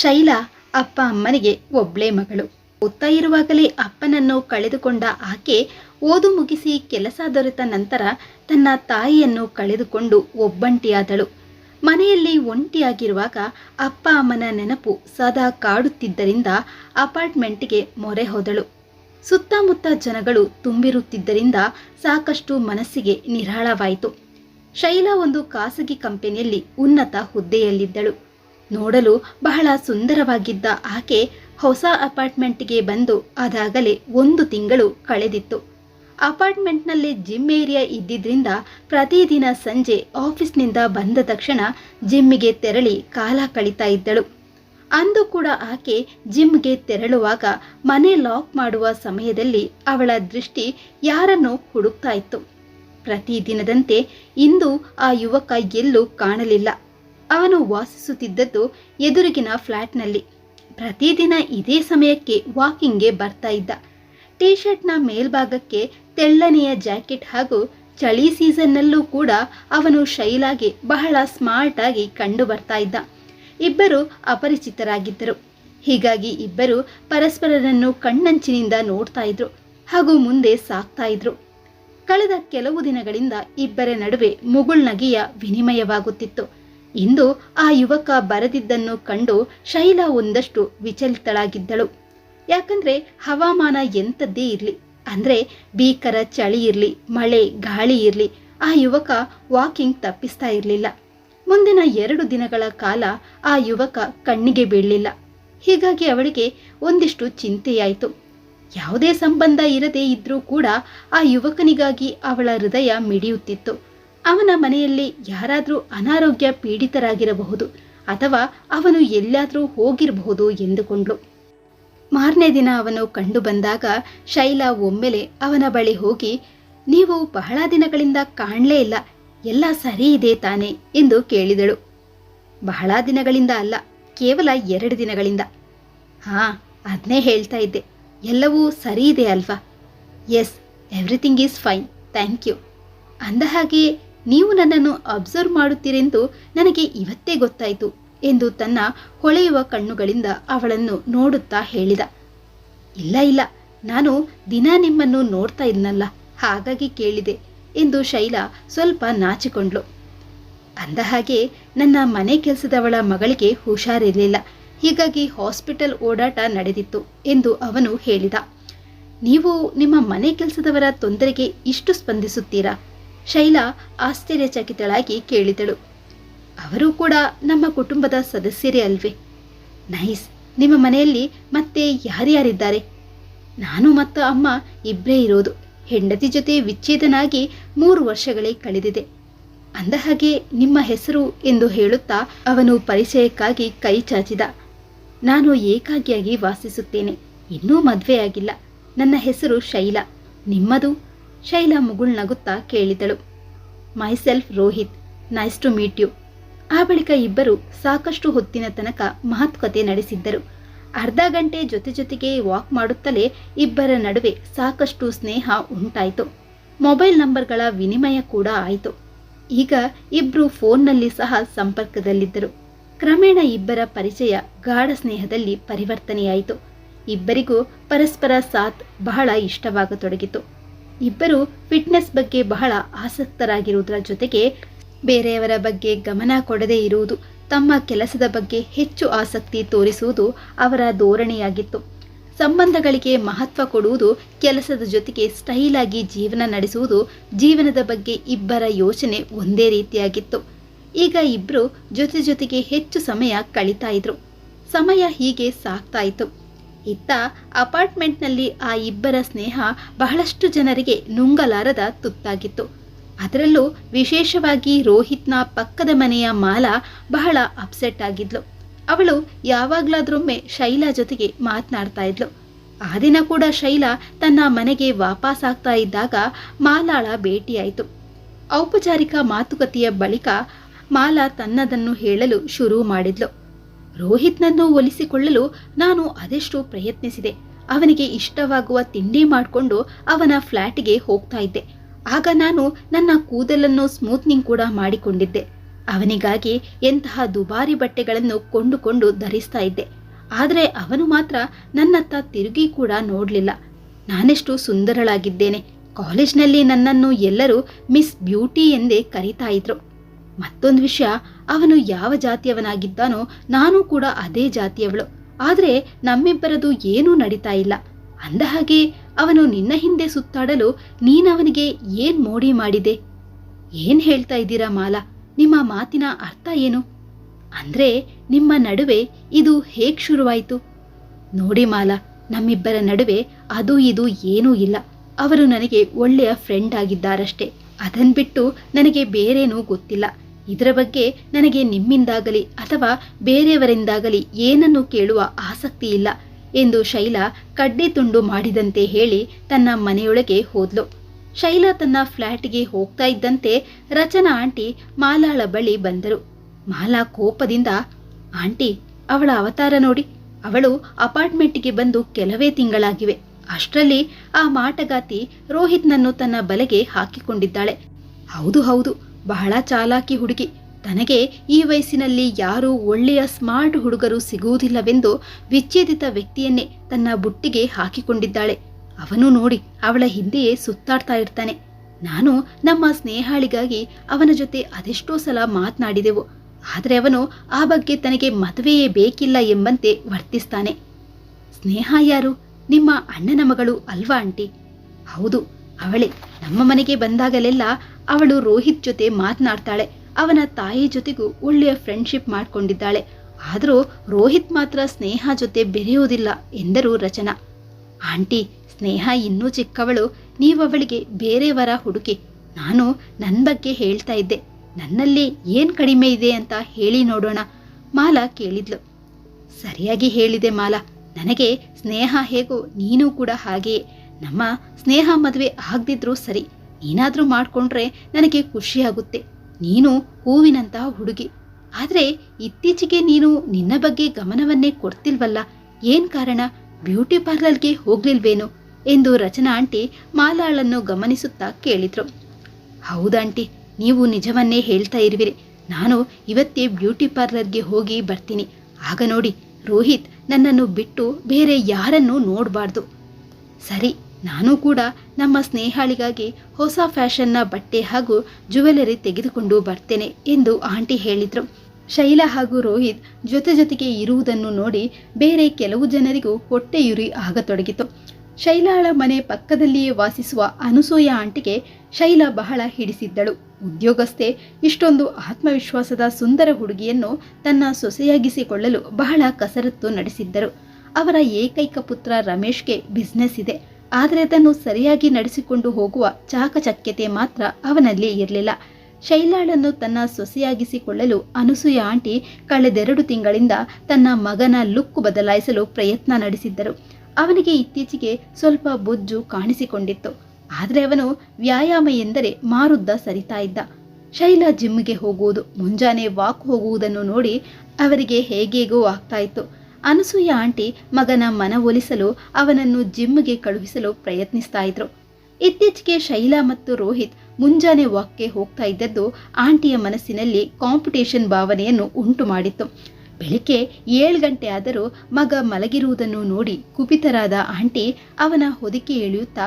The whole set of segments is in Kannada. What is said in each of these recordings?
ಶೈಲಾ ಅಪ್ಪ ಅಮ್ಮನಿಗೆ ಒಬ್ಳೇ ಮಗಳು. ಓದ್ತಾ ಇರುವಾಗಲೇ ಅಪ್ಪನನ್ನು ಕಳೆದುಕೊಂಡ ಆಕೆ ಓದು ಮುಗಿಸಿ ಕೆಲಸ ದೊರೆತ ನಂತರ ತನ್ನ ತಾಯಿಯನ್ನು ಕಳೆದುಕೊಂಡು ಒಬ್ಬಂಟಿಯಾದಳು. ಮನೆಯಲ್ಲಿ ಒಂಟಿಯಾಗಿರುವಾಗ ಅಪ್ಪ ಅಮ್ಮನ ನೆನಪು ಸದಾ ಕಾಡುತ್ತಿದ್ದರಿಂದ ಅಪಾರ್ಟ್ಮೆಂಟ್ಗೆ ಮೊರೆ ಹೋದಳು. ಸುತ್ತಮುತ್ತ ಜನಗಳು ತುಂಬಿರುತ್ತಿದ್ದರಿಂದ ಸಾಕಷ್ಟು ಮನಸ್ಸಿಗೆ ನಿರಾಳವಾಯಿತು. ಶೈಲಾ ಒಂದು ಖಾಸಗಿ ಕಂಪನಿಯಲ್ಲಿ ಉನ್ನತ ಹುದ್ದೆಯಲ್ಲಿದ್ದಳು. ನೋಡಲು ಬಹಳ ಸುಂದರವಾಗಿದ್ದ ಆಕೆ ಹೊಸ ಅಪಾರ್ಟ್ಮೆಂಟ್ಗೆ ಬಂದು ಅದಾಗಲೇ ಒಂದು ತಿಂಗಳು ಕಳೆದಿತ್ತು. ಅಪಾರ್ಟ್ಮೆಂಟ್ನಲ್ಲಿ ಜಿಮ್ ಏರಿಯಾ ಇದ್ದಿದ್ರಿಂದ ಪ್ರತಿದಿನ ಸಂಜೆ ಆಫೀಸ್ನಿಂದ ಬಂದ ತಕ್ಷಣ ಜಿಮ್ಮಿಗೆ ತೆರಳಿ ಕಾಲ ಕಳೀತಾ ಇದ್ದಳು. ಅಂದು ಕೂಡ ಆಕೆ ಜಿಮ್ಗೆ ತೆರಳುವಾಗ ಮನೆ ಲಾಕ್ ಮಾಡುವ ಸಮಯದಲ್ಲಿ ಅವಳ ದೃಷ್ಟಿ ಯಾರನ್ನು ಹುಡುಕ್ತಾ ಇತ್ತು. ಪ್ರತಿದಿನದಂತೆ ಇಂದು ಆ ಯುವಕ ಎಲ್ಲೂ ಕಾಣಲಿಲ್ಲ. ಅವನು ವಾಸಿಸುತ್ತಿದ್ದದ್ದು ಎದುರಿಗಿನ ಫ್ಲ್ಯಾಟ್ನಲ್ಲಿ ಪ್ರತಿದಿನ ಇದೇ ಸಮಯಕ್ಕೆ ವಾಕಿಂಗ್ಗೆ ಬರ್ತಾ ಇದ್ದ. ಟೀ ಶರ್ಟ್ನ ಮೇಲ್ಭಾಗಕ್ಕೆ ತೆಳ್ಳನೆಯ ಜಾಕೆಟ್ ಹಾಗೂ ಚಳಿ ಸೀಸನ್ನಲ್ಲೂ ಕೂಡ ಅವನು ಶೈಲಾಗಿ ಬಹಳ ಸ್ಮಾರ್ಟ್ ಆಗಿ ಕಂಡು ಬರ್ತಾ ಇದ್ದ. ಇಬ್ಬರು ಅಪರಿಚಿತರಾಗಿದ್ದರು. ಹೀಗಾಗಿ ಇಬ್ಬರು ಪರಸ್ಪರರನ್ನು ಕಣ್ಣಂಚಿನಿಂದ ನೋಡ್ತಾ ಇದ್ರು ಹಾಗೂ ಮುಂದೆ ಸಾಕ್ತಾ ಇದ್ರು. ಕಳೆದ ಕೆಲವು ದಿನಗಳಿಂದ ಇಬ್ಬರ ನಡುವೆ ಮುಗುಳ್ನಗೆಯ ವಿನಿಮಯವಾಗುತ್ತಿತ್ತು. ಇಂದು ಆ ಯುವಕ ಬರೆದಿದ್ದನ್ನು ಕಂಡು ಶೈಲಾ ಒಂದಷ್ಟು ವಿಚಲಿತಳಾಗಿದ್ದಳು. ಯಾಕಂದ್ರೆ ಹವಾಮಾನ ಎಂಥದ್ದೇ ಇರಲಿ, ಅಂದ್ರೆ ಭೀಕರ ಚಳಿ ಇರಲಿ, ಮಳೆ, ಗಾಳಿ ಇರಲಿ, ಆ ಯುವಕ ವಾಕಿಂಗ್ ತಪ್ಪಿಸ್ತಾ ಇರಲಿಲ್ಲ. ಮುಂದಿನ ಎರಡು ದಿನಗಳ ಕಾಲ ಆ ಯುವಕ ಕಣ್ಣಿಗೆ ಬೀಳಲಿಲ್ಲ. ಹೀಗಾಗಿ ಅವಳಿಗೆ ಒಂದಿಷ್ಟು ಚಿಂತೆಯಾಯಿತು. ಯಾವುದೇ ಸಂಬಂಧ ಇರದೇ ಇದ್ರೂ ಕೂಡ ಆ ಯುವಕನಿಗಾಗಿ ಅವಳ ಹೃದಯ ಮಿಡಿಯುತ್ತಿತ್ತು. ಅವನ ಮನೆಯಲ್ಲಿ ಯಾರಾದರೂ ಅನಾರೋಗ್ಯ ಪೀಡಿತರಾಗಿರಬಹುದು ಅಥವಾ ಅವನು ಎಲ್ಲಾದರೂ ಹೋಗಿರಬಹುದು ಎಂದುಕೊಂಡ್ಳು. ಮಾರನೇ ದಿನ ಅವನು ಕಂಡು ಬಂದಾಗ ಶೈಲಾ ಒಮ್ಮೆಲೆ ಅವನ ಬಳಿ ಹೋಗಿ, ನೀವು ಬಹಳ ದಿನಗಳಿಂದ ಕಾಣಲೇ ಇಲ್ಲ, ಎಲ್ಲ ಸರಿ ಇದೆ ತಾನೆ ಎಂದು ಕೇಳಿದಳು. ಬಹಳ ದಿನಗಳಿಂದ ಅಲ್ಲ, ಕೇವಲ ಎರಡು ದಿನಗಳಿಂದ. ಹಾ ಅದನ್ನೇ ಹೇಳ್ತಾ ಇದ್ದೆ, ಎಲ್ಲವೂ ಸರಿ ಇದೆ ಅಲ್ವಾ? Yes everything is fine thank you ಅಂದ ಹಾಗೆ ನೀವು ನನ್ನನ್ನು ಅಬ್ಸರ್ವ್ ಮಾಡುತ್ತೀರೆಂದು ನನಗೆ ಇವತ್ತೇ ಗೊತ್ತಾಯಿತು ಎಂದು ತನ್ನ ಹೊಳೆಯುವ ಕಣ್ಣುಗಳಿಂದ ಅವಳನ್ನು ನೋಡುತ್ತಾ ಹೇಳಿದ. ಇಲ್ಲ ಇಲ್ಲ, ನಾನು ದಿನ ನಿಮ್ಮನ್ನು ನೋಡ್ತಾ ಇದ್ನಲ್ಲ, ಹಾಗಾಗಿ ಕೇಳಿದೆ ಎಂದು ಶೈಲಾ ಸ್ವಲ್ಪ ನಾಚಿಕೊಂಡ್ಳು. ಅಂದ ಹಾಗೆ ನನ್ನ ಮನೆ ಕೆಲಸದವಳ ಮಗಳಿಗೆ ಹುಷಾರಿರಲಿಲ್ಲ. ಹೀಗಾಗಿ ಹಾಸ್ಪಿಟಲ್ ಓಡಾಟ ನಡೆದಿತ್ತು ಎಂದು ಅವನು ಹೇಳಿದ. ನೀವು ನಿಮ್ಮ ಮನೆ ಕೆಲಸದವರ ತೊಂದರೆಗೆ ಇಷ್ಟು ಸ್ಪಂದಿಸುತ್ತೀರಾ? ಶೈಲಾ ಆಶ್ಚರ್ಯಚಕಿತಳಾಗಿ ಕೇಳಿದಳು. ಅವರು ಕೂಡ ನಮ್ಮ ಕುಟುಂಬದ ಸದಸ್ಯರೇ ಅಲ್ವೇ? ನೈಸ್, ನಿಮ್ಮ ಮನೆಯಲ್ಲಿ ಮತ್ತೆ ಯಾರ್ಯಾರಿದ್ದಾರೆ? ನಾನು ಮತ್ತು ಅಮ್ಮ ಇಬ್ಬರೇ ಇರೋದು. ಹೆಂಡತಿ ಜೊತೆ ವಿಚ್ಛೇದನಾಗಿ ಮೂರು ವರ್ಷಗಳೇ ಕಳೆದಿದೆ. ಅಂದ ಹಾಗೆ ನಿಮ್ಮ ಹೆಸರು ಎಂದು ಹೇಳುತ್ತಾ ಅವನು ಪರಿಚಯಕ್ಕಾಗಿ ಕೈ ಚಾಚಿದ. ನಾನು ಏಕಾಗಿಯಾಗಿ ವಾಸಿಸುತ್ತೇನೆ. ಇನ್ನೂ ಮದುವೆಯಾಗಿಲ್ಲ. ನನ್ನ ಹೆಸರು ಶೈಲಾ. ನಿಮ್ಮದು ಶೈಲಾ ಮುಗುಳ್ನಗುತ್ತಾ ಕೇಳಿದಳು. Myself Rohit, nice to meet you. ಆ ಬಳಿಕ ಇಬ್ಬರು ಸಾಕಷ್ಟು ಹೊತ್ತಿನ ತನಕ ಮಾತುಕತೆ ನಡೆಸಿದ್ದರು. ಅರ್ಧ ಗಂಟೆ ಜೊತೆ ಜೊತೆಗೆ ವಾಕ್ ಮಾಡುತ್ತಲೇ ಇಬ್ಬರ ನಡುವೆ ಸಾಕಷ್ಟು ಸ್ನೇಹ ಉಂಟಾಯಿತು. ಮೊಬೈಲ್ ನಂಬರ್ಗಳ ವಿನಿಮಯ ಕೂಡ ಆಯಿತು. ಈಗ ಇಬ್ರು ಫೋನ್ನಲ್ಲಿ ಸಹ ಸಂಪರ್ಕದಲ್ಲಿದ್ದರು. ಕ್ರಮೇಣ ಇಬ್ಬರ ಪರಿಚಯ ಗಾಢ ಸ್ನೇಹದಲ್ಲಿ ಪರಿವರ್ತನೆಯಾಯಿತು. ಇಬ್ಬರಿಗೂ ಪರಸ್ಪರ ಸಾಥ್ ಬಹಳ ಇಷ್ಟವಾಗತೊಡಗಿತು. ಇಬ್ಬರು ಫಿಟ್ನೆಸ್ ಬಗ್ಗೆ ಬಹಳ ಆಸಕ್ತರಾಗಿರುವುದರ ಜೊತೆಗೆ ಬೇರೆಯವರ ಬಗ್ಗೆ ಗಮನ ಕೊಡದೇ ಇರುವುದು, ತಮ್ಮ ಕೆಲಸದ ಬಗ್ಗೆ ಹೆಚ್ಚು ಆಸಕ್ತಿ ತೋರಿಸುವುದು ಅವರ ಧೋರಣೆಯಾಗಿತ್ತು. ಸಂಬಂಧಗಳಿಗೆ ಮಹತ್ವ ಕೊಡುವುದು ಕೆಲಸದ ಜೊತೆಗೆ ಸ್ಟೈಲ್ ಆಗಿ ಜೀವನ ನಡೆಸುವುದು ಜೀವನದ ಬಗ್ಗೆ ಇಬ್ಬರ ಯೋಚನೆ ಒಂದೇ ರೀತಿಯಾಗಿತ್ತು. ಈಗ ಇಬ್ಬರು ಜೊತೆ ಜೊತೆಗೆ ಹೆಚ್ಚು ಸಮಯ ಕಳೀತಾ ಇದ್ರು. ಸಮಯ ಹೀಗೆ ಸಾಗ್ತಾ ಇತ್ತು ಅಪಾರ್ಟ್ಮೆಂಟ್ನಲ್ಲಿ ಆ ಇಬ್ಬರ ಸ್ನೇಹ ಬಹಳಷ್ಟು ಜನರಿಗೆ ನುಂಗಲಾರದ ತುತ್ತಾಗಿತ್ತು. ಅದರಲ್ಲೂ ವಿಶೇಷವಾಗಿ ರೋಹಿತ್ನ ಪಕ್ಕದ ಮನೆಯ ಮಾಲಾ ಬಹಳ ಅಪ್ಸೆಟ್ ಆಗಿದ್ಲು. ಅವಳು ಯಾವಾಗ್ಲಾದ್ರೊಮ್ಮೆ ಶೈಲಾ ಜೊತೆಗೆ ಮಾತನಾಡ್ತಾ ಇದ್ಲು. ಆ ದಿನ ಕೂಡ ಶೈಲಾ ತನ್ನ ಮನೆಗೆ ವಾಪಸ್ ಆಗ್ತಾ ಇದ್ದಾಗ ಮಾಲಾಳ ಭೇಟಿಯಾಯಿತು. ಔಪಚಾರಿಕ ಮಾತುಕತೆಯ ಬಳಿಕ ಮಾಲಾ ತನ್ನದನ್ನು ಹೇಳಲು ಶುರು ಮಾಡಿದ್ಲು. ರೋಹಿತ್ನನ್ನು ಒಲಿಸಿಕೊಳ್ಳಲು ನಾನು ಅದೆಷ್ಟು ಪ್ರಯತ್ನಿಸಿದೆ. ಅವನಿಗೆ ಇಷ್ಟವಾಗುವ ತಿಂಡಿ ಮಾಡಿಕೊಂಡು ಅವನ ಫ್ಲ್ಯಾಟಿಗೆ ಹೋಗ್ತಾ ಇದ್ದೆ. ಆಗ ನಾನು ನನ್ನ ಕೂದಲನ್ನು ಸ್ಮೂತ್ನಿಂಗ್ ಕೂಡ ಮಾಡಿಕೊಂಡಿದ್ದೆ. ಅವನಿಗಾಗಿ ಎಂತಹ ದುಬಾರಿ ಬಟ್ಟೆಗಳನ್ನು ಕೊಂಡುಕೊಂಡು ಧರಿಸ್ತಾ ಇದ್ದೆ. ಆದರೆ ಅವನು ಮಾತ್ರ ನನ್ನತ್ತ ತಿರುಗಿ ಕೂಡ ನೋಡಲಿಲ್ಲ. ನಾನೆಷ್ಟು ಸುಂದರಳಾಗಿದ್ದೇನೆ. ಕಾಲೇಜ್ನಲ್ಲಿ ನನ್ನನ್ನು ಎಲ್ಲರೂ ಮಿಸ್ ಬ್ಯೂಟಿ ಎಂದೇ ಕರೀತಾ ಇದ್ರು. ಮತ್ತೊಂದು ವಿಷಯ, ಅವನು ಯಾವ ಜಾತಿಯವನಾಗಿದ್ದಾನೋ ನಾನು ಕೂಡ ಅದೇ ಜಾತಿಯವಳು. ಆದರೆ ನಮ್ಮಿಬ್ಬರದು ಏನೂ ನಡೀತಾ ಇಲ್ಲ. ಅಂದಹಾಗೆ ಅವನು ನಿನ್ನ ಹಿಂದೆ ಸುತ್ತಾಡಲು ನೀನವನಿಗೆ ಏನ್ ಮೋಡಿ ಮಾಡಿದೆ? ಏನ್ ಹೇಳ್ತಾ ಇದ್ದೀರಾ ಮಾಲಾ? ನಿಮ್ಮ ಮಾತಿನ ಅರ್ಥ ಏನು? ಅಂದ್ರೆ ನಿಮ್ಮ ನಡುವೆ ಇದು ಹೇಗ್ ಶುರುವಾಯಿತು? ನೋಡಿ ಮಾಲಾ, ನಮ್ಮಿಬ್ಬರ ನಡುವೆ ಅದು ಇದು ಏನೂ ಇಲ್ಲ. ಅವರು ನನಗೆ ಒಳ್ಳೆಯ ಫ್ರೆಂಡ್ ಆಗಿದ್ದಾರಷ್ಟೇ. ಅದನ್ ಬಿಟ್ಟು ನನಗೆ ಬೇರೇನೂ ಗೊತ್ತಿಲ್ಲ. ಇದರ ಬಗ್ಗೆ ನನಗೆ ನಿಮ್ಮಿಂದಾಗಲಿ ಅಥವಾ ಬೇರೆಯವರಿಂದಾಗಲಿ ಏನನ್ನು ಕೇಳುವ ಆಸಕ್ತಿ ಇಲ್ಲ ಎಂದು ಶೈಲಾ ಕಡ್ಡಿ ತುಂಡು ಮಾಡಿದಂತೆ ಹೇಳಿ ತನ್ನ ಮನೆಯೊಳಗೆ ಹೋದ್ಲು. ಶೈಲಾ ತನ್ನ ಫ್ಲ್ಯಾಟ್ಗೆ ಹೋಗ್ತಾ ಇದ್ದಂತೆ ರಚನಾ ಆಂಟಿ ಮಾಲಾಳ ಬಳಿ ಬಂದರು. ಮಾಲಾ ಕೋಪದಿಂದ, ಆಂಟಿ, ಅವಳ ಅವತಾರ ನೋಡಿ. ಅವಳು ಅಪಾರ್ಟ್ಮೆಂಟ್ಗೆ ಬಂದು ಕೆಲವೇ ತಿಂಗಳಾಗಿವೆ. ಅಷ್ಟರಲ್ಲಿ ಆ ಮಾಟಗಾತಿ ರೋಹಿತ್ನನ್ನು ತನ್ನ ಬಲೆಗೆ ಹಾಕಿಕೊಂಡಿದ್ದಾಳೆ. ಹೌದು ಹೌದು. ಬಹಳ ಚಾಲಾಕಿ ಹುಡುಗಿ. ತನಗೆ ಈ ವಯಸ್ಸಿನಲ್ಲಿ ಯಾರೂ ಒಳ್ಳೆಯ ಸ್ಮಾರ್ಟ್ ಹುಡುಗರು ಸಿಗುವುದಿಲ್ಲವೆಂದು ವಿಚ್ಛೇದಿತ ವ್ಯಕ್ತಿಯನ್ನೇ ತನ್ನ ಬುಟ್ಟಿಗೆ ಹಾಕಿಕೊಂಡಿದ್ದಾಳೆ. ಅವನು ನೋಡಿ ಅವಳ ಹಿಂದೆಯೇ ಸುತ್ತಾಡ್ತಾ ಇರ್ತಾನೆ. ನಾನು ನಮ್ಮ ಸ್ನೇಹಾಳಿಗಾಗಿ ಅವನ ಜೊತೆ ಅದೆಷ್ಟೋ ಸಲ ಮಾತನಾಡಿದೆವು. ಆದರೆ ಅವನು ಆ ಬಗ್ಗೆ ತನಗೆ ಮದುವೆಯೇ ಬೇಕಿಲ್ಲ ಎಂಬಂತೆ ವರ್ತಿಸ್ತಾನೆ. ಸ್ನೇಹ ಯಾರು? ನಿಮ್ಮ ಅಣ್ಣನ ಮಗಳು ಅಲ್ವಾ ಆಂಟಿ? ಹೌದು, ಅವಳೇ. ನಮ್ಮ ಮನೆಗೆ ಬಂದಾಗಲೆಲ್ಲ ಅವಳು ರೋಹಿತ್ ಜೊತೆ ಮಾತನಾಡ್ತಾಳೆ. ಅವನ ತಾಯಿ ಜೊತೆಗೂ ಒಳ್ಳೆಯ ಫ್ರೆಂಡ್ಶಿಪ್ ಮಾಡ್ಕೊಂಡಿದ್ದಾಳೆ. ಆದರೂ ರೋಹಿತ್ ಮಾತ್ರ ಸ್ನೇಹ ಜೊತೆ ಬೆರೆಯುವುದಿಲ್ಲ ಎಂದರು ರಚನಾ. ಆಂಟಿ, ಸ್ನೇಹ ಇನ್ನೂ ಚಿಕ್ಕವಳು. ನೀವವಳಿಗೆ ಬೇರೆಯವರ ಹುಡುಕಿ. ನಾನು ನನ್ನ ಬಗ್ಗೆ ಹೇಳ್ತಾ ಇದ್ದೆ. ನನ್ನಲ್ಲಿ ಏನ್ ಕಡಿಮೆ ಇದೆ ಅಂತ ಹೇಳಿ ನೋಡೋಣ. ಮಾಲಾ ಕೇಳಿದ್ಲು. ಸರಿಯಾಗಿ ಹೇಳಿದೆ ಮಾಲಾ. ನನಗೆ ಸ್ನೇಹ ಹೇಗೋ ನೀನು ಕೂಡ ಹಾಗೆಯೇ. ನಮ್ಮ ಸ್ನೇಹ ಮದುವೆ ಆಗದಿದ್ರೂ ಸರಿ. ನೀನಾದ್ರೂ ಮಾಡ್ಕೊಂಡ್ರೆ ನನಗೆ ಖುಷಿಯಾಗುತ್ತೆ. ನೀನು ಹೂವಿನಂತಹ ಹುಡುಗಿ. ಆದ್ರೆ ಇತ್ತೀಚೆಗೆ ನೀನು ನಿನ್ನ ಬಗ್ಗೆ ಗಮನವನ್ನೇ ಕೊಡ್ತಿಲ್ವಲ್ಲ? ಏನ್ ಕಾರಣ? ಬ್ಯೂಟಿ ಪಾರ್ಲರ್ಗೆ ಹೋಗ್ಲಿಲ್ವೇನು? ಎಂದು ರಚನಾ ಆಂಟಿ ಮಾಲಾಳನ್ನು ಗಮನಿಸುತ್ತಾ ಕೇಳಿದ್ರು. ಹೌದಾಂಟಿ ನೀವು ನಿಜವನ್ನೇ ಹೇಳ್ತಾ ಇರುವಿರಿ. ನಾನು ಇವತ್ತೇ ಬ್ಯೂಟಿ ಪಾರ್ಲರ್ಗೆ ಹೋಗಿ ಬರ್ತೀನಿ. ಆಗ ನೋಡಿ, ರೋಹಿತ್ ನನ್ನನ್ನು ಬಿಟ್ಟು ಬೇರೆ ಯಾರನ್ನೂ ನೋಡಬಾರ್ದು. ಸರಿ ನಾನು ಕೂಡ ನಮ್ಮ ಸ್ನೇಹಾಳಿಗಾಗಿ ಹೊಸ ಫ್ಯಾಷನ್ನ ಬಟ್ಟೆ ಹಾಗೂ ಜುವೆಲರಿ ತೆಗೆದುಕೊಂಡು ಬರ್ತೇನೆ ಎಂದು ಆಂಟಿ ಹೇಳಿದರು. ಶೈಲಾ ಹಾಗೂ ರೋಹಿತ್ ಜೊತೆ ಜೊತೆಗೆ ಇರುವುದನ್ನು ನೋಡಿ ಬೇರೆ ಕೆಲವು ಜನರಿಗೂ ಹೊಟ್ಟೆಯುರಿ ಆಗತೊಡಗಿತು. ಶೈಲಾಳ ಮನೆ ಪಕ್ಕದಲ್ಲಿಯೇ ವಾಸಿಸುವ ಅನುಸೂಯ ಆಂಟಿಗೆ ಶೈಲಾ ಬಹಳ ಹಿಡಿಸಿದ್ದಳು. ಉದ್ಯೋಗಸ್ಥೆ, ಇಷ್ಟೊಂದು ಆತ್ಮವಿಶ್ವಾಸದ ಸುಂದರ ಹುಡುಗಿಯನ್ನು ತನ್ನ ಸೊಸೆಯಾಗಿಸಿಕೊಳ್ಳಲು ಬಹಳ ಕಸರತ್ತು ನಡೆಸಿದ್ದರು. ಅವರ ಏಕೈಕ ಪುತ್ರ ರಮೇಶ್ಗೆ ಬಿಸ್ನೆಸ್ ಇದೆ. ಆದರೆ ಅದನ್ನು ಸರಿಯಾಗಿ ನಡೆಸಿಕೊಂಡು ಹೋಗುವ ಚಾಕಚಕ್ಯತೆ ಮಾತ್ರ ಅವನಲ್ಲಿ ಇರಲಿಲ್ಲ. ಶೈಲಾಳನ್ನು ತನ್ನ ಸೊಸೆಯಾಗಿಸಿಕೊಳ್ಳಲು ಅನಸೂಯ ಆಂಟಿ ಕಳೆದೆರಡು ತಿಂಗಳಿಂದ ತನ್ನ ಮಗನ ಲುಕ್ ಬದಲಾಯಿಸಲು ಪ್ರಯತ್ನ ನಡೆಸಿದ್ದರು. ಅವನಿಗೆ ಇತ್ತೀಚೆಗೆ ಸ್ವಲ್ಪ ಬೊಜ್ಜು ಕಾಣಿಸಿಕೊಂಡಿತ್ತು. ಆದರೆ ಅವನು ವ್ಯಾಯಾಮ ಎಂದರೆ ಮಾರುದ್ದ ಸರಿತಾ ಇದ್ದ. ಶೈಲಾ ಜಿಮ್ಗೆ ಹೋಗುವುದು, ಮುಂಜಾನೆ ವಾಕ್ ಹೋಗುವುದನ್ನು ನೋಡಿ ಅವರಿಗೆ ಹೇಗೇಗೋ ಆಗ್ತಾ ಇತ್ತು. ಅನಸೂಯ ಆಂಟಿ ಮಗನ ಮನವೊಲಿಸಲು ಅವನನ್ನು ಜಿಮ್ಗೆ ಕಳುಹಿಸಲು ಪ್ರಯತ್ನಿಸ್ತಾ ಇದ್ರು. ಇತ್ತೀಚೆಗೆ ಶೈಲಾ ಮತ್ತು ರೋಹಿತ್ ಮುಂಜಾನೆ ವಾಕ್ಗೆ ಹೋಗ್ತಾ ಇದ್ದದ್ದು ಆಂಟಿಯ ಮನಸ್ಸಿನಲ್ಲಿ ಕಾಂಪಿಟೇಷನ್ ಭಾವನೆಯನ್ನು ಉಂಟು ಮಾಡಿತ್ತು. ಬೆಳಿಗ್ಗೆ ಏಳು ಗಂಟೆ ಆದರೂ ಮಗ ಮಲಗಿರುವುದನ್ನು ನೋಡಿ ಕುಪಿತರಾದ ಆಂಟಿ ಅವನ ಹೊದಿಕೆ ಎಳೆಯುತ್ತಾ,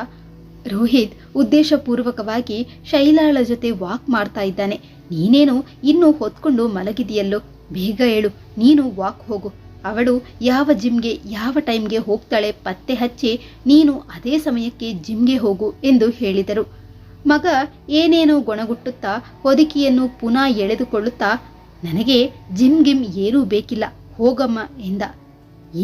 ರೋಹಿತ್, ಉದ್ದೇಶಪೂರ್ವಕವಾಗಿ ಶೈಲಾಳ ಜೊತೆ ವಾಕ್ ಮಾಡ್ತಾ ಇದ್ದಾನೆ. ನೀನೇನು ಇನ್ನೂ ಹೊತ್ಕೊಂಡು ಮಲಗಿದೆಯಲ್ಲೋ ಬೇಗ ಹೇಳು ನೀನು ವಾಕ್ ಹೋಗು. ಅವಳು ಯಾವ ಜಿಮ್ಗೆ ಯಾವ ಟೈಮ್ಗೆ ಹೋಗ್ತಾಳೆ ಪತ್ತೆ ಹಚ್ಚಿ, ನೀನು ಅದೇ ಸಮಯಕ್ಕೆ ಜಿಮ್ಗೆ ಹೋಗು ಎಂದು ಹೇಳಿದರು. ಮಗ ಏನೇನೋ ಗೊಣಗುಟ್ಟುತ್ತಾ ಹೊದಿಕೆಯನ್ನು ಪುನಃ ಎಳೆದುಕೊಳ್ಳುತ್ತಾ, ನನಗೆ ಜಿಮ್ ಗಿಮ್ ಏನೂ ಬೇಕಿಲ್ಲ, ಹೋಗಮ್ಮ ಎಂದ.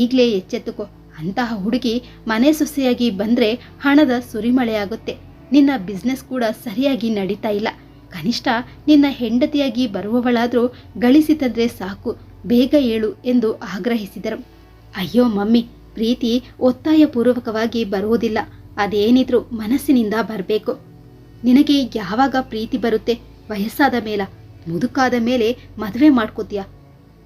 ಈಗಲೇ ಎಚ್ಚೆತ್ತುಕೋ, ಅಂತಹ ಹುಡುಗಿ ಮನೆ ಸೊಸೆಯಾಗಿ ಬಂದ್ರೆ ಹಣದ ಸುರಿಮಳೆಯಾಗುತ್ತೆ ನಿನ್ನ ಬಿಸ್ನೆಸ್ ಕೂಡ ಸರಿಯಾಗಿ ನಡೀತಾ ಇಲ್ಲ. ಕನಿಷ್ಠ ನಿನ್ನ ಹೆಂಡತಿಯಾಗಿ ಬರುವವಳಾದರೂ ಗಳಿಸಿ ತಂದ್ರೆ ಸಾಕು. ಬೇಗ ಏಳು ಎಂದು ಆಗ್ರಹಿಸಿದರು. ಅಯ್ಯೋ ಮಮ್ಮಿ, ಪ್ರೀತಿ ಒತ್ತಾಯಪೂರ್ವಕವಾಗಿ ಬರುವುದಿಲ್ಲ. ಅದೇನಿದ್ರೂ ಮನಸ್ಸಿನಿಂದ ಬರಬೇಕು. ನಿನಗೆ ಯಾವಾಗ ಪ್ರೀತಿ ಬರುತ್ತೆ? ವಯಸ್ಸಾದ ಮೇಲ, ಮುದುಕಾದ ಮೇಲೆ ಮದುವೆ ಮಾಡ್ಕೋತೀಯ?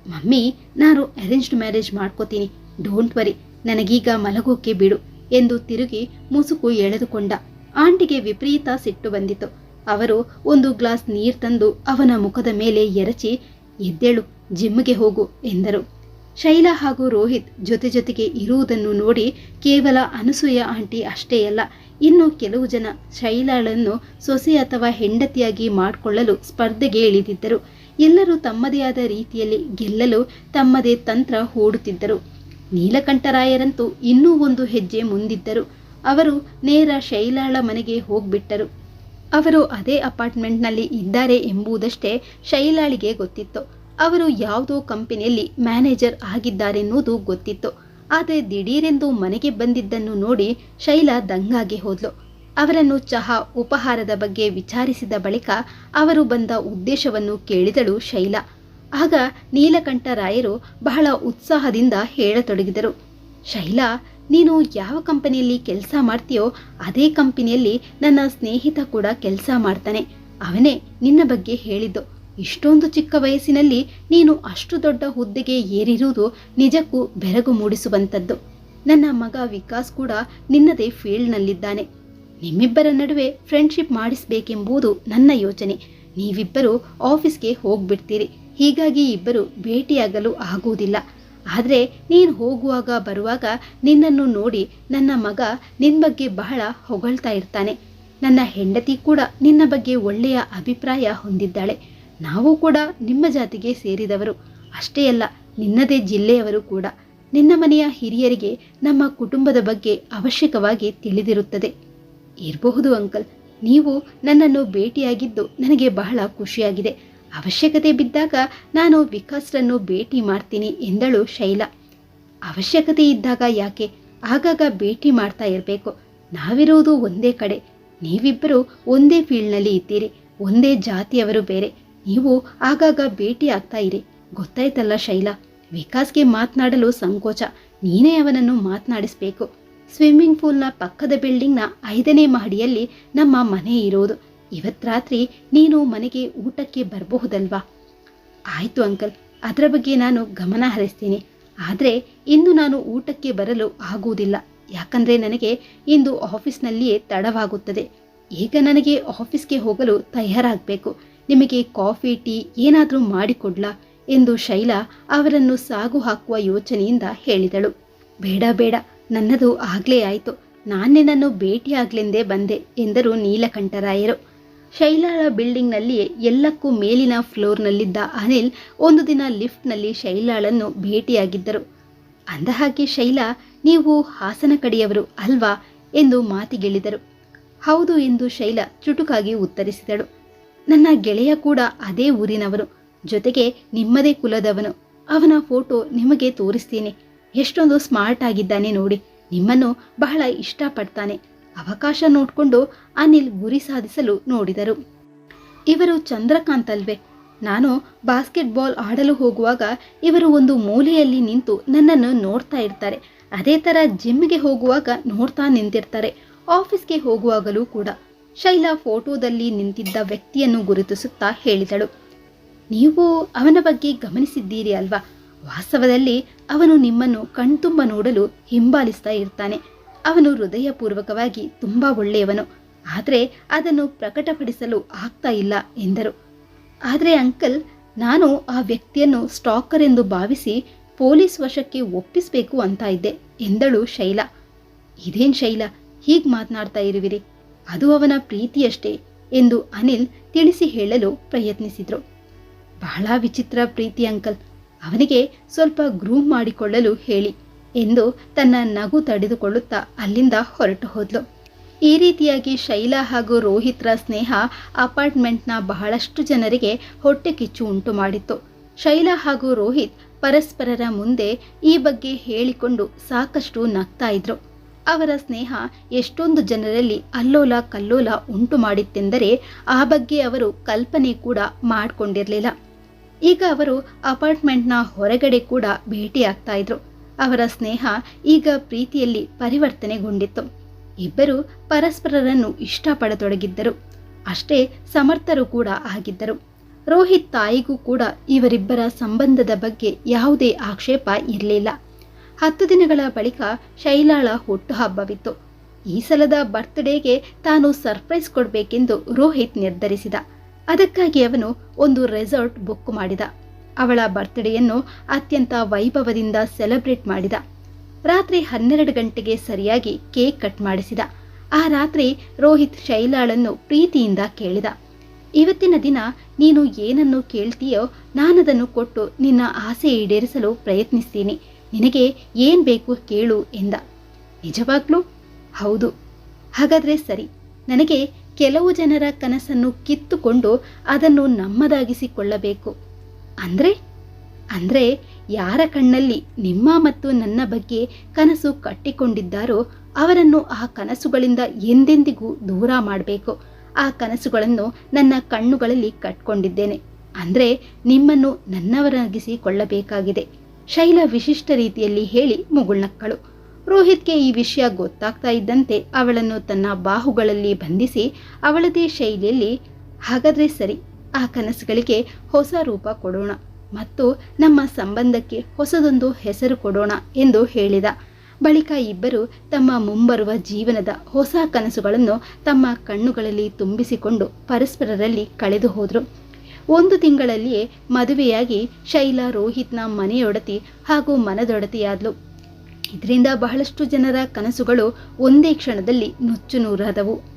ಮಮ್ಮಿ, ನಾನು ಅರೇಂಜ್ಡ್ ಮ್ಯಾರೇಜ್ ಮಾಡ್ಕೋತೀನಿ. ಡೋಂಟ್ ವರಿ ನನಗೀಗ ಮಲಗೋಕೆ ಬಿಡು ಎಂದು ತಿರುಗಿ ಮುಸುಕು ಎಳೆದುಕೊಂಡ. ಆಂಟಿಗೆ ವಿಪರೀತ ಸಿಟ್ಟು ಬಂದಿತು ಅವರು ಒಂದು ಗ್ಲಾಸ್ ನೀರು ತಂದು ಅವನ ಮುಖದ ಮೇಲೆ ಎರಚಿ ಎದ್ದೇಳು ಜಿಮ್ಗೆ ಹೋಗು ಎಂದರು. ಶೈಲಾ ಹಾಗೂ ರೋಹಿತ್ ಜೊತೆ ಜೊತೆಗೆ ಇರುವುದನ್ನು ನೋಡಿ ಕೇವಲ ಅನಸೂಯ ಆಂಟಿ ಅಷ್ಟೇ ಅಲ್ಲ, ಇನ್ನು ಕೆಲವು ಜನ ಶೈಲಾಳನ್ನು ಸೊಸೆ ಅಥವಾ ಹೆಂಡತಿಯಾಗಿ ಮಾಡಿಕೊಳ್ಳಲು ಸ್ಪರ್ಧೆಗೆ ಇಳಿದಿದ್ದರು. ಎಲ್ಲರೂ ತಮ್ಮದೇ ಆದ ರೀತಿಯಲ್ಲಿ ಗೆಲ್ಲಲು ತಮ್ಮದೇ ತಂತ್ರ ಹೂಡುತ್ತಿದ್ದರು. ನೀಲಕಂಠರಾಯರಂತೂ ಇನ್ನೂ ಒಂದು ಹೆಜ್ಜೆ ಮುಂದಿದ್ದರು. ಅವರು ನೇರ ಶೈಲಾಳ ಮನೆಗೆ ಹೋಗ್ಬಿಟ್ಟರು. ಅವರು ಅದೇ ಅಪಾರ್ಟ್ಮೆಂಟ್ನಲ್ಲಿ ಇದ್ದಾರೆ ಎಂಬುದಷ್ಟೇ ಶೈಲಾಳಿಗೆ ಗೊತ್ತಿತ್ತು. ಅವರು ಯಾವುದೋ ಕಂಪನಿಯಲ್ಲಿ ಮ್ಯಾನೇಜರ್ ಆಗಿದ್ದಾರೆನ್ನುವುದು ಗೊತ್ತಿತ್ತು. ಆದರೆ ದಿಢೀರೆಂದು ಮನೆಗೆ ಬಂದಿದ್ದನ್ನು ನೋಡಿ ಶೈಲಾ ದಂಗಾಗಿ ಹೋದ್ಲು. ಅವರನ್ನು ಚಹಾ ಉಪಹಾರದ ಬಗ್ಗೆ ವಿಚಾರಿಸಿದ ಬಳಿಕ ಅವರು ಬಂದ ಉದ್ದೇಶವನ್ನು ಕೇಳಿದಳು ಶೈಲಾ. ಆಗ ನೀಲಕಂಠರಾಯರು ಬಹಳ ಉತ್ಸಾಹದಿಂದ ಹೇಳತೊಡಗಿದರು. ಶೈಲಾ ನೀನು ಯಾವ ಕಂಪನಿಯಲ್ಲಿ ಕೆಲಸ ಮಾಡ್ತೀಯೋ ಅದೇ ಕಂಪನಿಯಲ್ಲಿ ನನ್ನ ಸ್ನೇಹಿತ ಕೂಡ ಕೆಲಸ ಮಾಡ್ತಾನೆ. ಅವನೇ ನಿನ್ನ ಬಗ್ಗೆ ಹೇಳಿದ್ದು. ಇಷ್ಟೊಂದು ಚಿಕ್ಕ ವಯಸ್ಸಿನಲ್ಲಿ ನೀನು ಅಷ್ಟು ದೊಡ್ಡ ಹುದ್ದೆಗೆ ಏರಿರುವುದು ನಿಜಕ್ಕೂ ಬೆರಗು ಮೂಡಿಸುವಂಥದ್ದು. ನನ್ನ ಮಗ ವಿಕಾಸ್ ಕೂಡ ನಿನ್ನದೇ ಫೀಲ್ಡ್ನಲ್ಲಿದ್ದಾನೆ. ನಿಮ್ಮಿಬ್ಬರ ನಡುವೆ ಫ್ರೆಂಡ್ಶಿಪ್ ಮಾಡಿಸಬೇಕೆಂಬುದು ನನ್ನ ಯೋಚನೆ. ನೀವಿಬ್ಬರು ಆಫೀಸ್ಗೆ ಹೋಗ್ಬಿಡ್ತೀರಿ. ಹೀಗಾಗಿ ಇಬ್ಬರು ಭೇಟಿಯಾಗಲು ಆಗುವುದಿಲ್ಲ. ಆದರೆ ನೀನು ಹೋಗುವಾಗ, ಬರುವಾಗ ನಿನ್ನನ್ನು ನೋಡಿ ನನ್ನ ಮಗ ನಿನ್ನ ಬಗ್ಗೆ ಬಹಳ ಹೊಗಳ್ತಾ ಇರ್ತಾನೆ. ನನ್ನ ಹೆಂಡತಿ ಕೂಡ ನಿನ್ನ ಬಗ್ಗೆ ಒಳ್ಳೆಯ ಅಭಿಪ್ರಾಯ ಹೊಂದಿದ್ದಾಳೆ. ನಾವು ಕೂಡ ನಿಮ್ಮ ಜಾತಿಗೆ ಸೇರಿದವರು. ಅಷ್ಟೇ ಅಲ್ಲ, ನಿನ್ನದೇ ಜಿಲ್ಲೆಯವರು ಕೂಡ. ನಿನ್ನ ಮನೆಯ ಹಿರಿಯರಿಗೆ ನಮ್ಮ ಕುಟುಂಬದ ಬಗ್ಗೆ ಅವಶ್ಯಕವಾಗಿ ತಿಳಿದಿರುತ್ತದೆ. ಇರಬಹುದು ಅಂಕಲ್, ನೀವು ನನ್ನನ್ನು ಭೇಟಿಯಾಗಿದ್ದು ನನಗೆ ಬಹಳ ಖುಷಿಯಾಗಿದೆ. ಅವಶ್ಯಕತೆ ಬಿದ್ದಾಗ ನಾನು ವಿಕಾಸ್ರನ್ನು ಭೇಟಿ ಮಾಡ್ತೀನಿ ಎಂದಳು ಶೈಲಾ. ಅವಶ್ಯಕತೆ ಇದ್ದಾಗ ಯಾಕೆ? ಆಗಾಗ ಭೇಟಿ ಮಾಡ್ತಾ ಇರಬೇಕು. ನಾವಿರೋದು ಒಂದೇ ಕಡೆ. ನೀವಿಬ್ಬರು ಒಂದೇ ಫೀಲ್ಡ್ನಲ್ಲಿ ಇದ್ದೀರಿ. ಒಂದೇ ಜಾತಿಯವರು ಬೇರೆ. ನೀವು ಆಗಾಗ ಭೇಟಿ ಆಗ್ತಾ ಇರಿ. ಗೊತ್ತಾಯ್ತಲ್ಲ ಶೈಲಾ? ವಿಕಾಸ್ಗೆ ಮಾತನಾಡಲು ಸಂಕೋಚ. ನೀನೇ ಅವನನ್ನು ಮಾತನಾಡಿಸ್ಬೇಕು. ಸ್ವಿಮ್ಮಿಂಗ್ ಪೂಲ್ನ ಪಕ್ಕದ ಬಿಲ್ಡಿಂಗ್ನ ಐದನೇ ಮಹಡಿಯಲ್ಲಿ ನಮ್ಮ ಮನೆ ಇರೋದು. ಇವತ್ತು ರಾತ್ರಿ ನೀನು ಮನೆಗೆ ಊಟಕ್ಕೆ ಬರಬಹುದಲ್ವಾ? ಆಯ್ತು ಅಂಕಲ್, ಅದರ ಬಗ್ಗೆ ನಾನು ಗಮನ ಹರಿಸ್ತೀನಿ. ಆದರೆ ಇಂದು ನಾನು ಊಟಕ್ಕೆ ಬರಲು ಆಗುವುದಿಲ್ಲ. ಯಾಕಂದರೆ ನನಗೆ ಇಂದು ಆಫೀಸ್ನಲ್ಲಿಯೇ ತಡವಾಗುತ್ತದೆ. ಈಗ ನನಗೆ ಆಫೀಸ್ಗೆ ಹೋಗಲು ತಯಾರಾಗಬೇಕು. ನಿಮಗೆ ಕಾಫಿ, ಟೀ ಏನಾದರೂ ಮಾಡಿಕೊಡ್ಲಾ ಎಂದು ಶೈಲಾ ಅವರನ್ನು ಸಾಗು ಹಾಕುವ ಯೋಚನೆಯಿಂದ ಹೇಳಿದಳು. ಬೇಡ ಬೇಡ, ನನ್ನದು ಆಗಲೇ ಆಯಿತು. ನಾನಿನ್ನನ್ನು ಭೇಟಿಯಾಗ್ಲೆಂದೇ ಬಂದೆ ಎಂದರು ನೀಲಕಂಠರಾಯರು. ಶೈಲಾಳ ಬಿಲ್ಡಿಂಗ್ನಲ್ಲಿಯೇ ಎಲ್ಲಕ್ಕೂ ಮೇಲಿನ ಫ್ಲೋರ್ನಲ್ಲಿದ್ದ ಅನಿಲ್ ಒಂದು ದಿನ ಲಿಫ್ಟ್ನಲ್ಲಿ ಶೈಲಾಳನ್ನು ಭೇಟಿಯಾಗಿದ್ದರು. ಅಂದಹಾಗೆ, ಶೈಲಾ, ನೀವು ಹಾಸನ ಕಡೆಯವರು ಅಲ್ವಾ? ಎಂದು ಮಾತಿಗೆಳಿದರು. ಹೌದು ಎಂದು ಶೈಲಾ ಚುಟುಕಾಗಿ ಉತ್ತರಿಸಿದಳು. ನನ್ನ ಗೆಳೆಯ ಕೂಡ ಅದೇ ಊರಿನವರು. ಜೊತೆಗೆ ನಿಮ್ಮದೇ ಕುಲದವನು. ಅವನ ಫೋಟೋ ನಿಮಗೆ ತೋರಿಸ್ತೀನಿ. ಎಷ್ಟೊಂದು ಸ್ಮಾರ್ಟ್ ಆಗಿದ್ದಾನೆ ನೋಡಿ. ನಿಮ್ಮನ್ನು ಬಹಳ ಇಷ್ಟಪಡ್ತಾನೆ. ಅವಕಾಶ ನೋಡಿಕೊಂಡು ಅನಿಲ್ ಗುರಿ ಸಾಧಿಸಲು ನೋಡಿದರು. ಇವರು ಚಂದ್ರಕಾಂತ್ ಅಲ್ವೇ. ನಾನು ಬಾಸ್ಕೆಟ್ಬಾಲ್ ಆಡಲು ಹೋಗುವಾಗ ಇವರು ಒಂದು ಮೂಲೆಯಲ್ಲಿ ನಿಂತು ನನ್ನನ್ನು ನೋಡ್ತಾ ಇರ್ತಾರೆ. ಅದೇ ಥರ ಜಿಮ್ಗೆ ಹೋಗುವಾಗ ನೋಡ್ತಾ ನಿಂತಿರ್ತಾರೆ. ಆಫೀಸ್ಗೆ ಹೋಗುವಾಗಲೂ ಕೂಡ. ಶೈಲಾ ಫೋಟೋದಲ್ಲಿ ನಿಂತಿದ್ದ ವ್ಯಕ್ತಿಯನ್ನು ಗುರುತಿಸುತ್ತಾ ಹೇಳಿದಳು. ನೀವು ಅವನ ಬಗ್ಗೆ ಗಮನಿಸಿದ್ದೀರಿ ಅಲ್ವಾ? ವಾಸ್ತವದಲ್ಲಿ ಅವನು ನಿಮ್ಮನ್ನು ಕಣ್ತುಂಬ ನೋಡಲು ಹಿಂಬಾಲಿಸ್ತಾ ಇರ್ತಾನೆ. ಅವನು ಹೃದಯಪೂರ್ವಕವಾಗಿ ತುಂಬಾ ಒಳ್ಳೆಯವನು. ಆದರೆ ಅದನ್ನು ಪ್ರಕಟಪಡಿಸಲು ಆಗ್ತಾ ಇಲ್ಲ ಎಂದರು. ಆದರೆ ಅಂಕಲ್, ನಾನು ಆ ವ್ಯಕ್ತಿಯನ್ನು ಸ್ಟಾಕರ್ ಎಂದು ಭಾವಿಸಿ ಪೊಲೀಸ್ ವಶಕ್ಕೆ ಒಪ್ಪಿಸಬೇಕು ಅಂತ ಇದ್ದೆ ಎಂದಳು ಶೈಲಾ. ಇದೇನ್ ಶೈಲಾ, ಹೀಗೆ ಮಾತನಾಡ್ತಾ ಇರುವಿರಿ? ಅದು ಅವನ ಪ್ರೀತಿಯಷ್ಟೇ ಎಂದು ಅನಿಲ್ ತಿಳಿಸಿ ಹೇಳಲು ಪ್ರಯತ್ನಿಸಿದ್ರು. ಬಹಳ ವಿಚಿತ್ರ ಪ್ರೀತಿ ಅಂಕಲ್, ಅವನಿಗೆ ಸ್ವಲ್ಪ ಗ್ರೂಮ್ ಮಾಡಿಕೊಳ್ಳಲು ಹೇಳಿ. ಎಂದು ತನ್ನ ನಗು ತಡೆದುಕೊಳ್ಳುತ್ತಾ ಅಲ್ಲಿಂದ ಹೊರಟು ಹೋದ್ಲು. ಈ ರೀತಿಯಾಗಿ ಶೈಲಾ ಹಾಗೂ ರೋಹಿತ್ರ ಸ್ನೇಹ ಅಪಾರ್ಟ್ಮೆಂಟ್ನ ಬಹಳಷ್ಟು ಜನರಿಗೆ ಹೊಟ್ಟೆ ಕಿಚ್ಚು ಉಂಟು ಮಾಡಿತ್ತು. ಶೈಲಾ ಹಾಗೂ ರೋಹಿತ್ ಪರಸ್ಪರರ ಮುಂದೆ ಈ ಬಗ್ಗೆ ಹೇಳಿಕೊಂಡು ಸಾಕಷ್ಟು ನಗ್ತಾ ಇದ್ರು. ಅವರ ಸ್ನೇಹ ಎಷ್ಟೊಂದು ಜನರಲ್ಲಿ ಅಲ್ಲೋಲ ಕಲ್ಲೋಲ ಉಂಟು ಮಾಡಿತ್ತೆಂದರೆ ಆ ಬಗ್ಗೆ ಅವರು ಕಲ್ಪನೆ ಕೂಡ ಮಾಡಿಕೊಂಡಿರಲಿಲ್ಲ. ಈಗ ಅವರು ಅಪಾರ್ಟ್ಮೆಂಟ್ನ ಹೊರಗಡೆ ಕೂಡ ಭೇಟಿಯಾಗ್ತಾ ಇದ್ರು. ಅವರ ಸ್ನೇಹ ಈಗ ಪ್ರೀತಿಯಲ್ಲಿ ಪರಿವರ್ತನೆಗೊಂಡಿತ್ತು. ಇಬ್ಬರು ಪರಸ್ಪರರನ್ನು ಇಷ್ಟಪಡತೊಡಗಿದ್ದರು. ಅಷ್ಟೇ ಸಮರ್ಥರು ಕೂಡ ಆಗಿದ್ದರು. ರೋಹಿತ್ ತಾಯಿಗೂ ಕೂಡ ಇವರಿಬ್ಬರ ಸಂಬಂಧದ ಬಗ್ಗೆ ಯಾವುದೇ ಆಕ್ಷೇಪ ಇರಲಿಲ್ಲ. ಹತ್ತು ದಿನಗಳ ಬಳಿಕ ಶೈಲಾಳ ಹುಟ್ಟುಹಬ್ಬವಿತ್ತು. ಈ ಸಲದ ಬರ್ತ್ಡೇಗೆ ತಾನು ಸರ್ಪ್ರೈಸ್ ಕೊಡಬೇಕೆಂದು ರೋಹಿತ್ ನಿರ್ಧರಿಸಿದ. ಅದಕ್ಕಾಗಿ ಅವನು ಒಂದು ರೆಸಾರ್ಟ್ ಬುಕ್ ಮಾಡಿದ. ಅವಳ ಬರ್ತ್ಡೇಯನ್ನು ಅತ್ಯಂತ ವೈಭವದಿಂದ ಸೆಲೆಬ್ರೇಟ್ ಮಾಡಿದ. ರಾತ್ರಿ ಹನ್ನೆರಡು ಗಂಟೆಗೆ ಸರಿಯಾಗಿ ಕೇಕ್ ಕಟ್ ಮಾಡಿಸಿದ. ಆ ರಾತ್ರಿ ರೋಹಿತ್ ಶೈಲಾಳನ್ನು ಪ್ರೀತಿಯಿಂದ ಕೇಳಿದ. ಇವತ್ತಿನ ದಿನ ನೀನು ಏನನ್ನು ಕೇಳ್ತೀಯೋ ನಾನದನ್ನು ಕೊಟ್ಟು ನಿನ್ನ ಆಸೆ ಈಡೇರಿಸಲು ಪ್ರಯತ್ನಿಸ್ತೀನಿ. ನಿನಗೆ ಏನ್ ಬೇಕು ಕೇಳು ಎಂದ. ನಿಜವಾಗ್ಲೂ? ಹೌದು. ಹಾಗಾದ್ರೆ ಸರಿ. ನನಗೆ ಕೆಲವು ಜನರ ಕನಸನ್ನು ಕಿತ್ತುಕೊಂಡು ಅದನ್ನು ನಮ್ಮದಾಗಿಸಿಕೊಳ್ಳಬೇಕು. ಅಂದ್ರೆ? ಅಂದ್ರೆ ಯಾರ ಕಣ್ಣಲ್ಲಿ ನಿಮ್ಮ ಮತ್ತು ನನ್ನ ಬಗ್ಗೆ ಕನಸು ಕಟ್ಟಿಕೊಂಡಿದ್ದಾರೋ ಅವರನ್ನು ಆ ಕನಸುಗಳಿಂದ ಎಂದೆಂದಿಗೂ ದೂರ ಮಾಡಬೇಕು. ಆ ಕನಸುಗಳನ್ನು ನನ್ನ ಕಣ್ಣುಗಳಲ್ಲಿ ಕಟ್ಕೊಂಡಿದ್ದೇನೆ. ಅಂದ್ರೆ ನಿಮ್ಮನ್ನು ನನ್ನವರಾಗಿಸಿಕೊಳ್ಳಬೇಕಾಗಿದೆ. ಶೈಲ ವಿಶಿಷ್ಟ ರೀತಿಯಲ್ಲಿ ಹೇಳಿ ಮುಗುಳ್ನಕ್ಕಳು. ರೋಹಿತ್ಗೆ ಈ ವಿಷಯ ಗೊತ್ತಾಗ್ತಾ ಇದ್ದಂತೆ ಅವಳನ್ನು ತನ್ನ ಬಾಹುಗಳಲ್ಲಿ ಬಂಧಿಸಿ ಅವಳದೇ ಶೈಲಿಯಲ್ಲಿ ಹಾಗಾದ್ರೆ ಸರಿ ಆ ಕನಸುಗಳಿಗೆ ಹೊಸ ರೂಪ ಕೊಡೋಣ ಮತ್ತು ನಮ್ಮ ಸಂಬಂಧಕ್ಕೆ ಹೊಸದೊಂದು ಹೆಸರು ಕೊಡೋಣ ಎಂದು ಹೇಳಿದ. ಬಳಿಕ ಇಬ್ಬರು ತಮ್ಮ ಮುಂಬರುವ ಜೀವನದ ಹೊಸ ಕನಸುಗಳನ್ನು ತಮ್ಮ ಕಣ್ಣುಗಳಲ್ಲಿ ತುಂಬಿಸಿಕೊಂಡು ಪರಸ್ಪರರಲ್ಲಿ ಕಳೆದು ಹೋದರು. ಒಂದು ತಿಂಗಳಲ್ಲಿಯೇ ಮದುವೆಯಾಗಿ ಶೈಲಾ ರೋಹಿತ್ನ ಮನೆಯೊಡತಿ ಹಾಗೂ ಮನದೊಡತಿಯಾದ್ಲು. ಇದರಿಂದ ಬಹಳಷ್ಟು ಜನರ ಕನಸುಗಳು ಒಂದೇ ಕ್ಷಣದಲ್ಲಿ ನುಚ್ಚು ನೂರಾದವು.